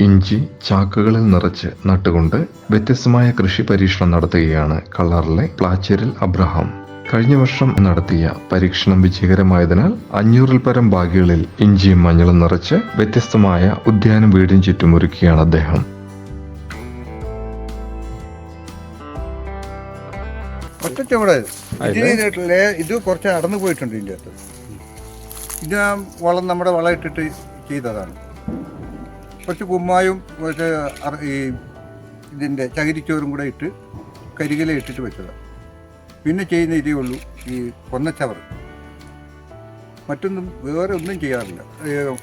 ഇഞ്ചി ചാക്കുകളിൽ നിറച്ച് നട്ടുകൊണ്ട് വ്യത്യസ്തമായ കൃഷി പരീക്ഷണം നടത്തുകയാണ് കള്ളാറിലെ പ്ലാച്ചേരിൽ അബ്രഹാം. കഴിഞ്ഞ വർഷം നടത്തിയ പരീക്ഷണം വിജയകരമായതിനാൽ അഞ്ഞൂറിൽ പരം ബാഗുകളിൽ ഇഞ്ചിയും മഞ്ഞളും നിറച്ച് വ്യത്യസ്തമായ ഉദ്യാനം വീടിന് ചുറ്റും ഒരുക്കുകയാണ് അദ്ദേഹം. ഇത് കുറച്ച് അടന്നു പോയിട്ടുണ്ട് ഇതിന്റെ അകത്ത്. ഇത് ആ വളം നമ്മുടെ വളം ഇട്ടിട്ട് ചെയ്തതാണ്. കുറച്ച് കുമ്മായും കുറച്ച് ഈ ഇതിന്റെ ചകിരിച്ചോറും കൂടെ ഇട്ട് കരികില ഇട്ടിട്ട് വെച്ചതാണ് പിന്നെ ചെയ്യുന്ന ഇതേ ഉള്ളൂ ഈ കൊന്നച്ചവർ മറ്റൊന്നും വേറെ ഒന്നും ചെയ്യാറില്ല.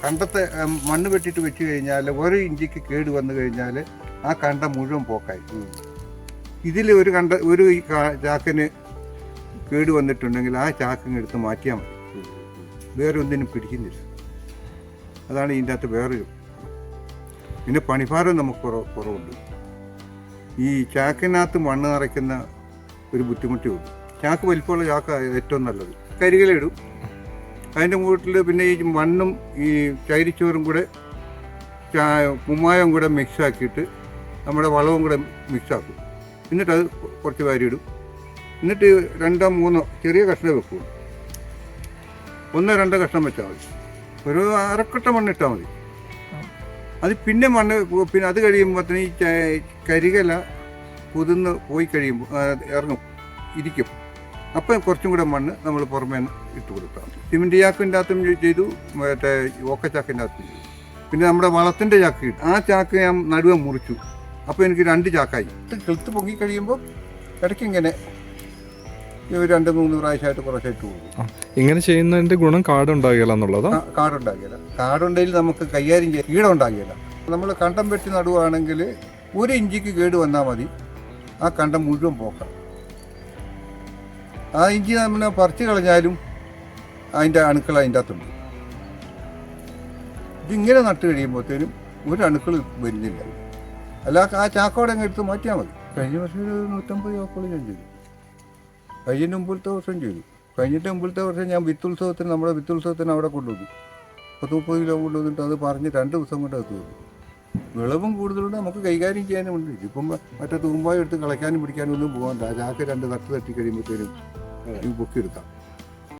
കണ്ടത്തെ മണ്ണ് വെട്ടിട്ട് വെച്ച് കഴിഞ്ഞാൽ ഒരു ഇഞ്ചിക്ക് കേട് വന്നു കഴിഞ്ഞാൽ ആ കണ്ട മുഴുവൻ പോക്കായി. ഇതിൽ ഒരു കണ്ട ഒരു ഈ ചാക്കിന് കേട് വന്നിട്ടുണ്ടെങ്കിൽ ആ ചാക്കിങ് എടുത്ത് മാറ്റിയാൽ മതി. വേറെ ഒന്നിനും പിടിക്കുന്നില്ല. അതാണ് ഇതിന്റെ അകത്ത് വേറൊരു പിന്നെ പണിഭാരം നമുക്ക് കുറവ് കുറവുണ്ട്. ഈ ചാക്കിനകത്ത് മണ്ണ് നിറയ്ക്കുന്ന ഒരു ബുദ്ധിമുട്ടേ ഉള്ളൂ. ചാക്ക് വലിപ്പമുള്ള ചാക്ക ഏറ്റവും നല്ലത്. കരികിലിടും അതിന്റെ മുകളിൽ പിന്നെ ഈ മണ്ണും ഈ ചൈരിച്ചോറും കൂടെ ചാ- കുമ്മായം കൂടെ മിക്സാക്കിയിട്ട് നമ്മുടെ വളവും കൂടെ മിക്സാക്കും എന്നിട്ട് അത് കുറച്ച് വാരിയിടും. എന്നിട്ട് രണ്ടോ മൂന്നോ ചെറിയ കഷ്ണം വെക്കും ഒന്നോ രണ്ടോ കഷ്ണം വെച്ചാൽ മതി. ഒരു അരക്കട്ട മണ്ണിട്ടാൽ മതി. അത് പിന്നെ മണ്ണ് പിന്നെ അത് കഴിയുമ്പോൾ തന്നെ ഈ കരികല കുതിർന്ന് പോയി കഴിയുമ്പോൾ ഇറങ്ങും ഇരിക്കും. അപ്പം കുറച്ചും കൂടെ മണ്ണ് നമ്മൾ പുറമേ ഇട്ട് കൊടുക്കാം. സിമെന്റ് ചാക്കിന്റെ അകത്തും ചെയ്തു മറ്റേ ഓക്കച്ചാക്കിന്റെ അകത്തും ചെയ്തു. പിന്നെ നമ്മുടെ വളത്തിന്റെ ചാക്ക് കിട്ടും. ആ ചാക്ക് ഞാൻ നടുവെ മുറിച്ചു. അപ്പോൾ എനിക്ക് രണ്ട് ചാക്കായി. കെളുത്ത് പൊങ്ങി കഴിയുമ്പോൾ ഇടയ്ക്ക് ഇങ്ങനെ ഈ ഒരു രണ്ട് മൂന്ന് പ്രാവശ്യമായിട്ട് കുറച്ചായിട്ട് പോകും ഇങ്ങനെ ചെയ്യുന്നതിന്റെ ഗുണം കാടുണ്ടാകില്ല എന്നുള്ളതാ? കാടുണ്ടാകില്ല. കാടുണ്ടെങ്കിൽ നമുക്ക് കൈകാര്യം ചെയ്യാൻ കീടം ഉണ്ടാകില്ല നമ്മൾ കണ്ടം വെട്ടി നടുവാണെങ്കിൽ ഒരു ഇഞ്ചിക്ക് കേട് വന്നാൽ മതി. ആ കണ്ടം മുഴുവൻ പോക്കാം ആ ഇഞ്ചി നമ്മൾ പറിച്ചു കളഞ്ഞാലും അതിന്റെ അണുക്കൾ അതിന്റെ അകത്തുണ്ട്. ഇതിങ്ങനെ നട്ട് കഴിയുമ്പോഴത്തേനും ഒരു അണുക്കൾ വരുന്നില്ല. അല്ല ആ ചാക്കോടെ അങ്ങ് എടുത്ത് മാറ്റിയാൽ മതി. കഴിഞ്ഞ വർഷം ഒരു നൂറ്റമ്പത് ചാക്കോളം ഞാൻ ചെയ്തു. കഴിഞ്ഞ മുമ്പിലത്തെ വർഷം ചെയ്തു. കഴിഞ്ഞിട്ട് മുമ്പിലത്തെ വർഷം ഞാൻ വിത്തുത്സവത്തിന് നമ്മുടെ വിത്തുത്സവത്തിന് അവിടെ കൊണ്ടുവന്നു. പത്ത് മുപ്പത് കിലോ കൊണ്ടുവന്നിട്ട് അത് പറഞ്ഞ് രണ്ട് ദിവസം കൊണ്ട് അത് തീർന്നു. വിളവും കൂടുതലുണ്ട്. നമുക്ക് കൈകാര്യം ചെയ്യാനും ഉണ്ട്. ഇപ്പം മറ്റേ തൂമ്പായി എടുത്ത് കളയ്ക്കാനും പിടിക്കാനും ഒന്നും ആ ചാക്ക് രണ്ട് തട്ട് തട്ടി കഴിയുമ്പോഴത്തേനും പൊക്കിയെടുക്കാം